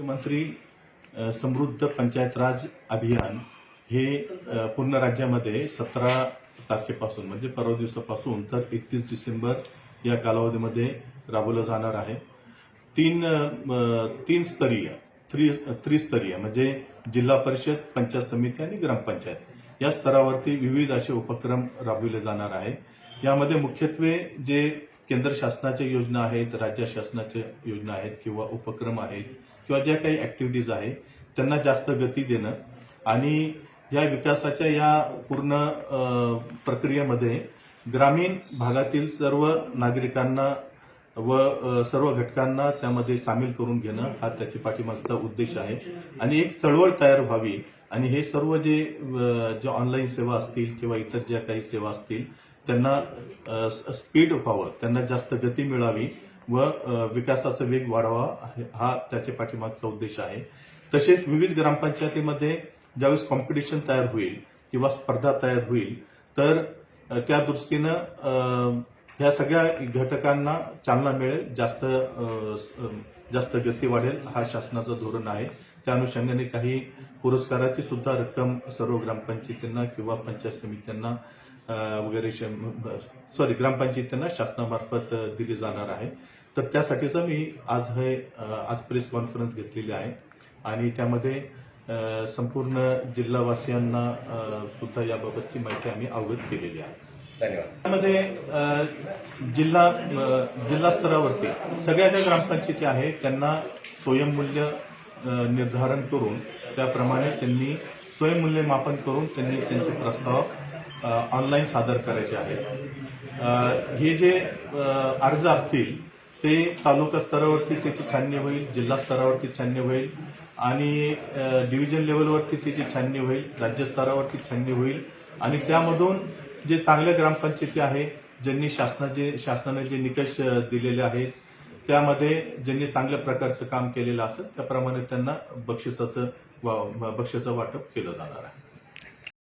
मुख्यमंत्री समृद्ध पंचायत राज अभियान हे पूर्ण राज्यामध्ये सतरा तारखेपासून म्हणजे परवा दिवसापासून तर एकतीस डिसेंबर या कालावधीमध्ये राबवलं जाणार आहे. तीन तीन स्तरीय त्रि त्रिस्तरीय म्हणजे जिल्हा परिषद पंचायत समिती आणि ग्रामपंचायत या स्तरावरती विविध असे उपक्रम राबविले जाणार आहे यामध्ये मुख्यत्वे जे केंद्र शासनाच्या योजना आहेत राज्य शासनाच्या योजना आहेत किंवा उपक्रम आहेत किंवा ज्या काही ऍक्टिव्हिटीज आहे त्यांना जास्त गती देणं आणि या विकासाच्या या पूर्ण प्रक्रियेमध्ये ग्रामीण भागातील सर्व नागरिकांना व सर्व घटकांना त्यामध्ये सामील करून घेणं हा त्याची पाठीमागचा उद्देश आहे. आणि एक चळवळ तयार व्हावी आणि हे सर्व जे ज्या जे ऑनलाईन सेवा असतील किंवा इतर ज्या काही सेवा असतील त्यांना स्पीड व्हावं त्यांना जास्त गती मिळावी व विकासाचा वेग वाढावा हे- हा त्याच्या पाठीमागचा उद्देश आहे. तसेच विविध ग्रामपंचायतीमध्ये ज्यावेळेस कॉम्पिटिशन तयार होईल किंवा स्पर्धा तयार होईल तर त्या दृष्टीनं ह्या सगळ्या घटकांना चालना मिळेल जास्त जास्त गती वाढेल हा शासनाचं धोरण आहे. त्या अनुषंगाने काही पुरस्काराची सुद्धा रक्कम सर्व ग्रामपंचायतींना किंवा पंचायत समित्यांना वगैरे सॉरी ग्रामपंचायतींना शासनामार्फत अ, दिली जाणार आहे. तर त्यासाठीचं मी आज हे आज प्रेस कॉन्फरन्स घेतलेली आहे. आणि त्यामध्ये संपूर्ण जिल्हावासियांना सुद्धा याबाबतची माहिती आम्ही अवगत केलेली आहे. धन्यवाद. त्यामध्ये जिल्हा जिल्हा स्तरावरती सगळ्या ज्या ग्रामपंचायती आहेत त्यांना स्वयंमूल्य निर्धारण करून त्याप्रमाणे त्यांनी स्वयंमूल्यमापन करून त्यांनी त्यांचे प्रस्ताव ऑनलाईन सादर करायचे आहेत. हे जे अर्ज असतील ते तालुका स्तरावरती त्याची छाननी होईल जिल्हा स्तरावरती छाननी होईल आणि डिव्हिजन लेवलवरती त्याची छाननी होईल राज्यस्तरावरती छाननी होईल आणि त्यामधून जे चांगल्या ग्रामपंचायती आहे ज्यांनी शासनाचे शासनाने जे निकष दिलेले आहेत त्यामध्ये ज्यांनी चांगल्या प्रकारचं काम केलेलं असेल त्याप्रमाणे त्यांना बक्षिसाचं वा- बक्षिसाचं वाटप केलं जाणार आहे.